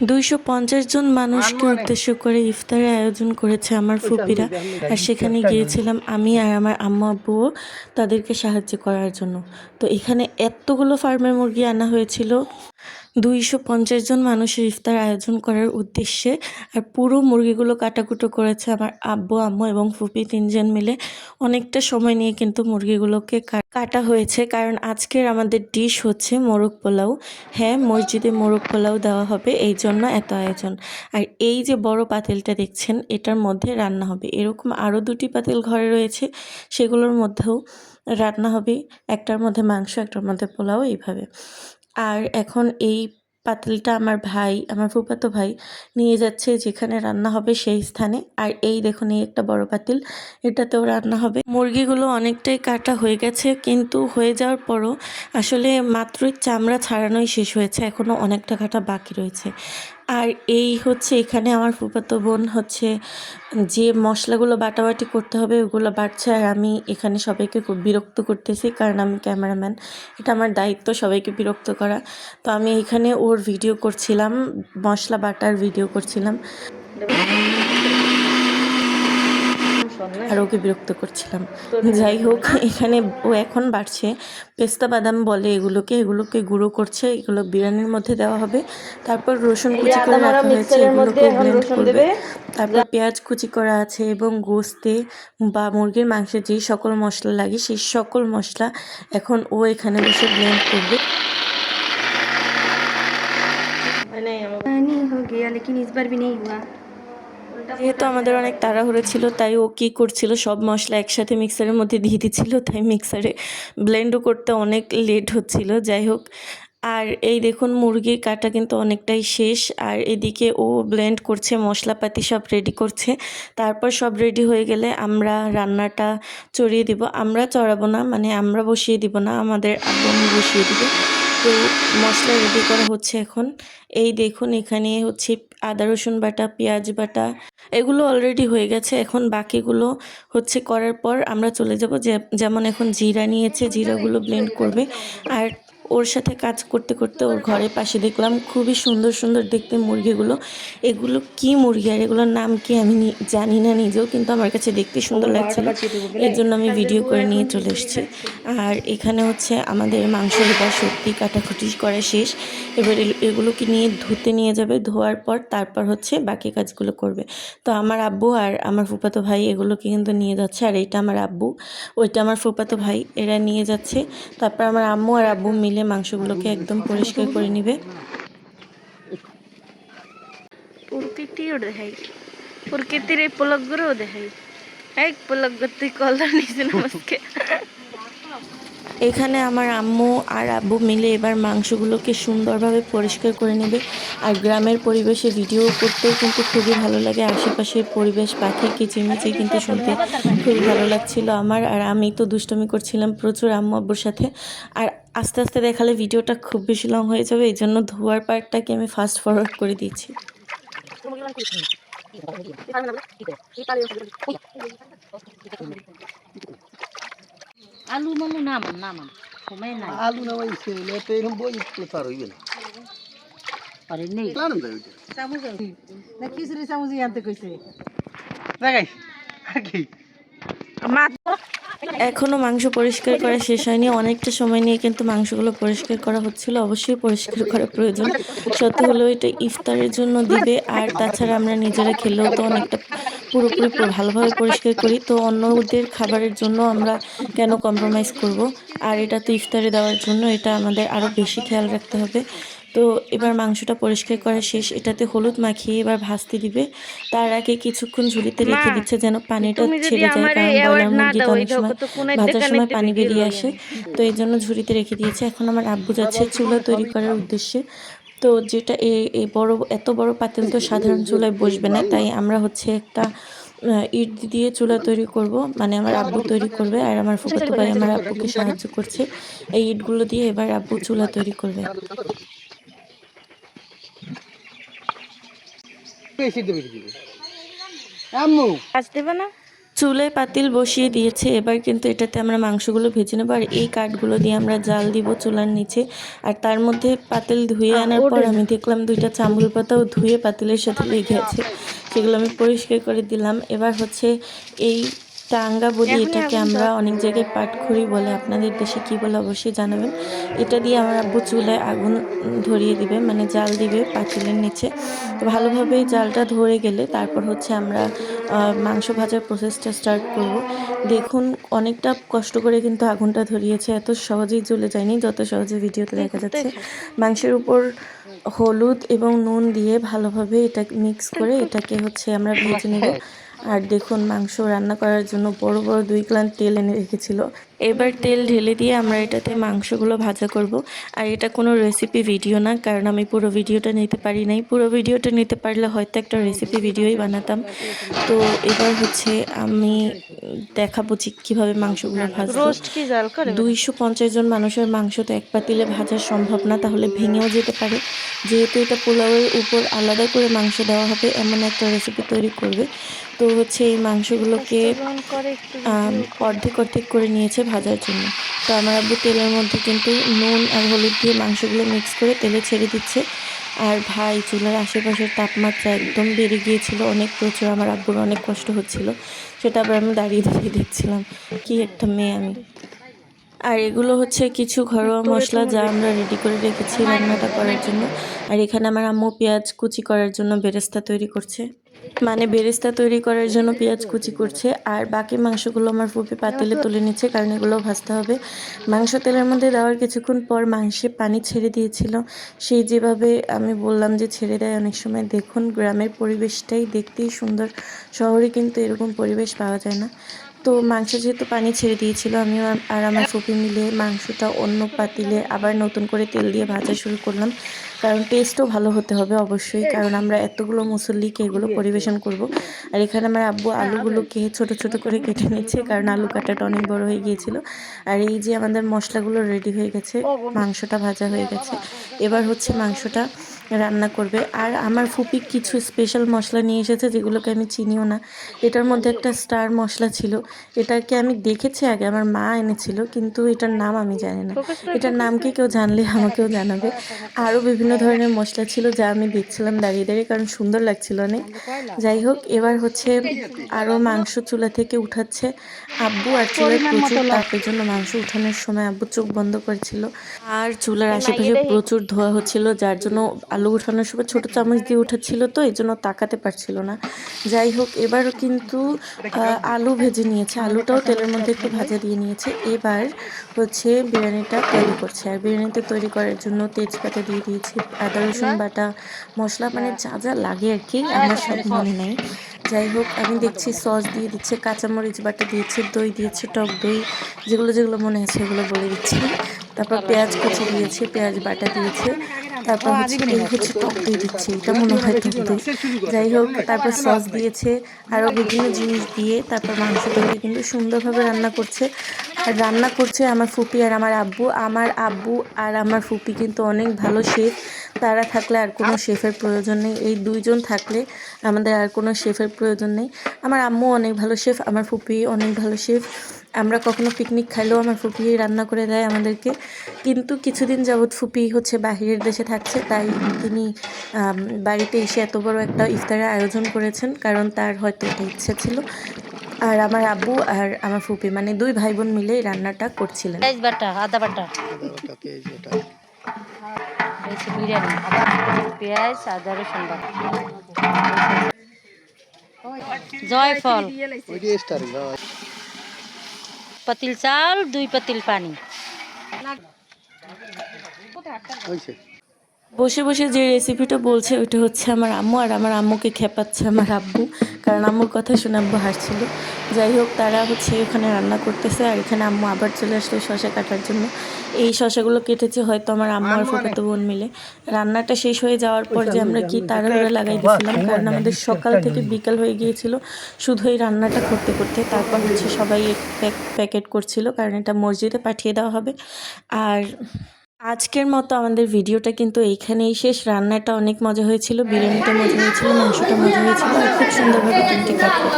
দুইশো পঞ্চাশ জন মানুষকে উদ্দেশ্য করে ইফতারের আয়োজন করেছে আমার ফুপিরা। আর সেখানে গিয়েছিলাম আমি আর আমার আম্মা আব্বুও তাদেরকে সাহায্য করার জন্য। তো এখানে এতগুলো ফার্মের মুরগি আনা হয়েছিল। দুইশো পঞ্চাশ জন মানুষের ইফতার আয়োজন করার উদ্দেশ্যে আর পুরো মুরগিগুলো কাটাকুটো করেছে আমার আব্বু, আম্মু এবং ফুপি তিনজন মিলে। অনেকটা সময় নিয়ে কিন্তু মুরগিগুলোকে কাটা হয়েছে কারণ আজকের আমাদের ডিশ হচ্ছে মোরগ পোলাও। হ্যাঁ মসজিদে মোরগ পোলাও দেওয়া হবে, এই জন্য এত আয়োজন। আর এই যে বড় পাতিলটা দেখছেন, এটার মধ্যে রান্না হবে। এরকম আরও দুটি পাতিল ঘরে রয়েছে, সেগুলোর মধ্যেও রান্না হবে। একটার মধ্যে মাংস, একটার মধ্যে পোলাও, এইভাবে। আর এখন এই পাতিলটা আমার ভাই, আমার ফুপাতো ভাই নিয়ে যাচ্ছে যেখানে রান্না হবে সেই স্থানে। আর এই দেখুন, এই একটা বড় পাতিল, এটাতেও রান্না হবে। মুরগিগুলো অনেকটাই কাটা হয়ে গেছে, কিন্তু হয়ে যাওয়ার পরও আসলে মাত্রই চামড়া ছাড়ানোই শেষ হয়েছে এখনও অনেকটা কাটা বাকি রয়েছে। আর এই হচ্ছে এখানে আমার ফুফাতো বোন হচ্ছে যে মশলাগুলো বাটাবাটি করতে হবে ওগুলো বাড়ছে আর আমি এখানে সবাইকে খুব বিরক্ত করতেছি কারণ আমি ক্যামেরাম্যান। এটা আমার দায়িত্ব সবাইকে বিরক্ত করা। তো আমি এখানে ওর ভিডিও করছিলাম, মশলা বাটার ভিডিও করছিলাম। আর ওকে বিরক্ত করছিলাম যাই হোক এখানে ও এখন বাড়ছে পেস্তা বাদাম বলে এগুলোকে এগুলোকে গুঁড়ো করছে এগুলো বিরিয়ানির মধ্যে দেওয়া হবে তারপর রসুন কুচি করে রাখা হয়েছে এগুলোকে ব্লেন্ড করবে তারপর পেঁয়াজ কুচি করা আছে এবং গোস্তে বা মুরগির মাংসে যেই সকল মশলা লাগে সেই সকল মশলা এখন ও এখানে বসে ব্লেন্ড করবে नहीं हो गया लेकिन इस बार भी नहीं हुआ যেহেতু আমাদের অনেক তাড়াহুড়ো ছিল, তাই ও কী করছিল, সব মশলা একসাথে মিক্সারের মধ্যে দিয়ে দিচ্ছিল তাই মিক্সারে ব্লেন্ডও করতে অনেক লেট হচ্ছিল, যাই হোক। আর এই দেখুন, মুরগির কাটা কিন্তু অনেকটাই শেষ, আর এদিকে ও ব্লেন্ড করছে, মশলাপাতি সব রেডি করছে। তারপর সব রেডি হয়ে গেলে আমরা রান্নাটা চড়িয়ে দিব। আমরা চড়াবো না মানে আমরা বসিয়ে দিব না, আমাদের আম্মু বসিয়ে দিবে। তো মশলা রেডি করা হচ্ছে এখন। এই দেখুন, এখানে হচ্ছে আদা, রসুন বাটা, পেঁয়াজ বাটা, এগুলো অলরেডি হয়ে গেছে। এখন বাকিগুলো হচ্ছে করার পর আমরা চলে যাব। যেমন এখন জিরা নিয়েছে, জিরাগুলো ব্লেন্ড করবে। আর ওর সাথে কাজ করতে করতে ওর ঘরের পাশে দেখলাম খুবই সুন্দর সুন্দর দেখতে মুরগিগুলো। এগুলো কি মুরগি আর এগুলোর নাম কি আমি জানি না নিজেও কিন্তু আমার কাছে দেখতে সুন্দর লাগছিল। এর জন্য আমি ভিডিও করে নিয়ে চলে এসেছি। আর এখানে হচ্ছে আমাদের মাংস এবার সত্যি কাটাকুটি করা শেষ। এবার এগুলোকে নিয়ে ধুতে নিয়ে যাবে ধোয়ার পর তারপর হচ্ছে বাকি কাজগুলো করবে। তো আমার আব্বু আর আমার ফুপাতো ভাই এগুলোকে কিন্তু নিয়ে যাচ্ছে আর এটা আমার আব্বু ওইটা আমার ফুপাতো ভাই এরা নিয়ে যাচ্ছে। তারপর আমার আম্মু আর আব্বু মিলে মাংসগুলোকে একদম পরিষ্কার করে নিবে। প্রকৃতিও দেখাই। প্রকৃতির এই পলকগুলোও দেখাই। এক পলক তুই কলর এখানে আমার আম্মু আর আব্বু মিলে এবার মাংসগুলোকে সুন্দরভাবে পরিষ্কার করে নেবে। আর গ্রামের পরিবেশে ভিডিও করতেও কিন্তু খুবই ভালো লাগে। আশেপাশের পরিবেশ পাখি কিচিমিচি কিন্তু শুনতে খুবই ভালো লাগছিল আমার। আর আমি তো দুষ্টমি করছিলাম প্রচুর আম্মু আব্বুর সাথে। আর আস্তে আস্তে দেখালে ভিডিওটা খুব বেশি লং হয়ে যাবে এই জন্য ধোয়ার পার্টটাকে আমি ফাস্ট ফরওয়ার্ড করে দিয়েছি আলু সময় আলু না ওই ছেলে তো এরকম বই পার হইবে না। আরে নেই। ওইটা। না খিচুড়ি চামচি আনতে কইছে। দেখাই আর কি। এখনও মাংস পরিষ্কার করা শেষ হয়নি। অনেকটা সময় নিয়ে কিন্তু মাংসগুলো পরিষ্কার করা হচ্ছিল। অবশ্যই পরিষ্কার করা প্রয়োজন। সত্যি হলেও এটা ইফতারের জন্য দিবে। আর তাছাড়া আমরা নিজেরা খেলেও তো অনেকটা পুরোপুরি ভালোভাবে পরিষ্কার করি। তো অন্যদের খাবারের জন্য আমরা কেন কম্প্রোমাইজ করব? আর এটা তো ইফতারে দেওয়ার জন্য। এটা আমাদের আরও বেশি খেয়াল রাখতে হবে। তো এবার মাংসটা পরিষ্কার করা শেষ। এটাতে হলুদ মাখিয়ে এবার ভাজতে দিবে। তার আগে কিছুক্ষণ ঝুলিতে রেখে দিচ্ছে যেন পানিটা ছেড়ে যায় কারণ তো অনেক সময় ভাজার সময় পানি বেরিয়ে আসে। তো এই জন্য ঝুড়িতে রেখে দিয়েছে। এখন আমার আব্বু যাচ্ছে চুলা তৈরি করার উদ্দেশ্যে। তো যেটা এই বড় এত বড় পাতিল তো সাধারণ চুলায় বসবে না। তাই আমরা হচ্ছে একটা ইট দিয়ে চুলা তৈরি করব। মানে আমার আব্বু তৈরি করবে আর আমার ফুফাতো ভাই আমার আব্বুকে সাহায্য করছে। এই ইটগুলো দিয়ে এবার আব্বু চুলা তৈরি করবে বেশি দেবে দিবে আম্মু কাজ দেবে। না? চুলায় পাতিল বসিয়ে দিয়েছে এবার কিন্তু এটাতে আমরা মাংসগুলো ভেজে নেব আর এই কাঠগুলো দিয়ে আমরা জাল দিব চুলার নিচে আর তার মধ্যে পাতিল ধুয়ে আনার পর আমি দেখলাম দুইটা চাম্বুল পাতাও ধুয়ে পাতিলের সাথে লেগে আছে সেগুলো আমি পরিষ্কার করে দিলাম। এবার হচ্ছে এই টাঙ্গা বলি এটাকে আমরা অনেক জায়গায় পাটখড়ি বলে আপনাদের দেশে কী বলে অবশ্যই জানাবেন। এটা দিয়ে আমার আব্বু চুলায় আগুন ধরিয়ে দিবে মানে জাল দিবে পাতিলের নিচে। তো ভালোভাবে জালটা ধরে গেলে তারপর হচ্ছে আমরা মাংস ভাজার প্রসেসটা স্টার্ট করব। দেখুন অনেকটা কষ্ট করে কিন্তু আগুনটা ধরিয়েছে এত সহজেই জ্বলে যায়নি যত সহজে ভিডিওতে দেখা যাচ্ছে। মাংসের উপর হলুদ এবং নুন দিয়ে ভালোভাবে এটা মিক্স করে এটাকে হচ্ছে আমরা ভেজে নেব। আর দেখুন মাংস রান্না করার জন্য বড় বড় দুই ক্লান তেল এনে রেখেছিল। এবার তেল ঢেলে দিয়ে আমরা এটাতে মাংসগুলো ভাজা করব। আর এটা কোনো রেসিপি ভিডিও না কারণ আমি পুরো ভিডিওটা নিতে পারি নাই। পুরো ভিডিওটা নিতে পারলে হয়তো একটা রেসিপি ভিডিওই বানাতাম। তো এবার হচ্ছে আমি দেখাবো যে কীভাবে মাংসগুলো ভাজবো দুইশো পঞ্চাশ জন মানুষের মাংস তো এক পাতিলে ভাজা সম্ভব না তাহলে ভেঙেও যেতে পারে। যেহেতু এটা পোলাওয়ের উপর আলাদা করে মাংস দেওয়া হবে এমন একটা রেসিপি তৈরি করবে। তো হচ্ছে এই মাংসগুলোকে অর্ধেক অর্ধেক করে নিয়েছে। ভাজার জন্য। তো আমার আব্বু তেলের মধ্যে কিন্তু নুন আর হলুদ দিয়ে মাংসগুলো মিক্স করে তেলে ছেড়ে দিচ্ছে। আর ভাই, চুলার আশেপাশের তাপমাত্রা একদম বেড়ে গিয়েছিল। অনেক প্রচুর, আমার আব্বুর অনেক কষ্ট হচ্ছিল। সেটা আবার আমি দাঁড়িয়ে দাঁড়িয়ে দেখছিলাম। কি একটা মেয়ে আমি। আর এগুলো হচ্ছে কিছু ঘরোয়া মশলা যা আমরা রেডি করে রেখেছি রান্নাটা করার জন্য। আর এখানে আমার আম্মু পেঁয়াজ কুচি করার জন্য বেরেস্তা তৈরি করছে। মানে বেরেস্তা তৈরি করার জন্য পেঁয়াজ কুচি করছে। আর বাকি মাংসগুলো আমার ফুপি পাতিলে তুলে নিচ্ছে কারণ এগুলো ভাজতে হবে। মাংস তেলের মধ্যে দেওয়ার কিছুক্ষণ পর মাংসে পানি ছেড়ে দিয়েছিল। সেই যেভাবে আমি বললাম যে ছেড়ে দেয় অনেক সময়। দেখুন গ্রামের পরিবেশটাই দেখতেই সুন্দর। শহরে কিন্তু এরকম পরিবেশ পাওয়া যায় না। তো মাংস যেহেতু পানি ছেড়ে দিয়েছিল আমি আর আমার ফুপি মিলে মাংসটা অন্য পাতিলে আবার নতুন করে তেল দিয়ে ভাজা শুরু করলাম। কারণ টেস্টও ভালো হতে হবে অবশ্যই, কারণ আমরা এতগুলো মুসল্লিকে এগুলো পরিবেশন করব। আর এখানে আমার আব্বু আলুগুলোকে ছোট ছোট করে কেটে নিচ্ছে কারণ আলু কাটাটা অনেক বড় হয়ে গিয়েছিল। আর এই যে আমাদের মশলাগুলো রেডি হয়ে গেছে, মাংসটা ভাজা হয়ে গেছে। এবার হচ্ছে মাংসটা রান্না করবে। আর আমার ফুপি কিছু স্পেশাল মশলা নিয়ে এসেছে যেগুলোকে আমি চিনিও না। এটার মধ্যে একটা স্টার মশলা ছিল। এটাকে আমি দেখেছি আগে আমার মা এনেছিল কিন্তু এটার নাম আমি জানি না। এটার নামকে কেউ জানলে আমাকেও জানাবে। আরও বিভিন্ন ধরনের মশলা ছিল যা আমি দেখছিলাম দাঁড়িয়ে দাঁড়িয়ে কারণ সুন্দর লাগছিল অনেক। যাই হোক এবার হচ্ছে আরও মাংস চুলা থেকে উঠাচ্ছে। আব্বু আর চুলায় প্রচুর তাপের জন্য মাংস উঠানোর সময় আব্বু চোখ বন্ধ করেছিল। আর চুলার আশেপাশে প্রচুর ধোয়া হচ্ছিল যার জন্য আলু উঠানোর সময় ছোট চামচ দিয়ে উঠাচ্ছিল তো, এই জন্য তাকাতে পারছিল না। যাই হোক, এবারও কিন্তু আলু ভেজে নিয়েছে। আলুটাও তেলের মধ্যে একটু ভাজা দিয়ে নিয়েছে। এবার হচ্ছে বিরিয়ানিটা তৈরি করছে। আর বিরিয়ানিটা তৈরি করার জন্য তেজপাতা দিয়ে দিয়েছি, আদা, রসুন বাটা, মশলা মানে যা যা লাগে আর কি, আমার সব মনে নেই। যাই হোক, আমি দেখছি সস দিয়ে দিচ্ছে, কাঁচামরিচ বাটা দিয়েছে, দই দিয়েছে, টক দই, যেগুলো যেগুলো মনে আছে সেগুলো বলে দিচ্ছি। তারপর পেঁয়াজ কুচি দিয়েছে পেঁয়াজ বাটা দিয়েছে। তারপর হচ্ছে এই হচ্ছে টক দই দিচ্ছে এটা মনে হয় টক দই। যাই হোক তারপর সস দিয়েছে আরও বিভিন্ন জিনিস দিয়ে তারপর মাংসটাকে কিন্তু সুন্দরভাবে রান্না করছে। আর রান্না করছে আমার ফুপি আর আমার আব্বু। আমার আব্বু আর আমার ফুপি কিন্তু অনেক ভালো শেফ। তারা থাকলে আর কোনো শেফের প্রয়োজন নেই। এই দুইজন থাকলে আমাদের আর কোনো শেফের প্রয়োজন নেই। আমার আম্মু অনেক ভালো শেফ আমার ফুপি অনেক ভালো শেফ। আমরা কখনো পিকনিক খাইলেও আমার ফুপি রান্না করে দেয় আমাদেরকে। কিন্তু কিছুদিন যাবৎ ফুপি হচ্ছে বাহিরের দেশে থাকছে তাই তিনি বাড়িতে এসে এত বড় একটা ইফতারের আয়োজন করেছেন কারণ তার হয়তো এটা ইচ্ছে ছিল। আর আমার আব্বু আর আমার ফুপি মানে দুই ভাই বোন মিলে এই রান্নাটা করছিলেন। বাটা আদা বাটা। বিরিয়ানি পেঁয়াজ আদা রসুন বাটা। জয়ফল। পাতিল চাল দুই পাতিল পানি। বসে বসে যে রেসিপিটা বলছে ওইটা হচ্ছে আমার আম্মু আর আমার আম্মুকে খেপাচ্ছে আমার আব্বু। কারণ আম্মুর কথা শুনে আব্বু হাসছিল। যাই হোক তারা হচ্ছে এখানে রান্না করতেছে আর এখানে আম্মু আবার চলে আসলো শশা কাটার জন্য। এই শশাগুলো কেটেছে হয়তো আমার আম্মু আর ফুফাতো বোন মিলে। রান্নাটা শেষ হয়ে যাওয়ার পর যে আমরা কি তাড়াহুড়ো লাগাই দিয়েছিলাম কারণ আমাদের সকাল থেকে বিকাল হয়ে গিয়েছিল। শুধু এই রান্নাটা করতে করতে তারপর হচ্ছে সবাই প্যাকেট করছিল কারণ এটা মসজিদে পাঠিয়ে দেওয়া হবে। আর আজকের মতো আমাদের ভিডিওটা কিন্তু এইখানেই শেষ। রান্নাটা অনেক মজা হয়েছিল, বিরিয়ানিটা মজা হয়েছিল, মাংসটা মজা হয়েছিল খুব সুন্দরভাবে তিনটে কাটলো।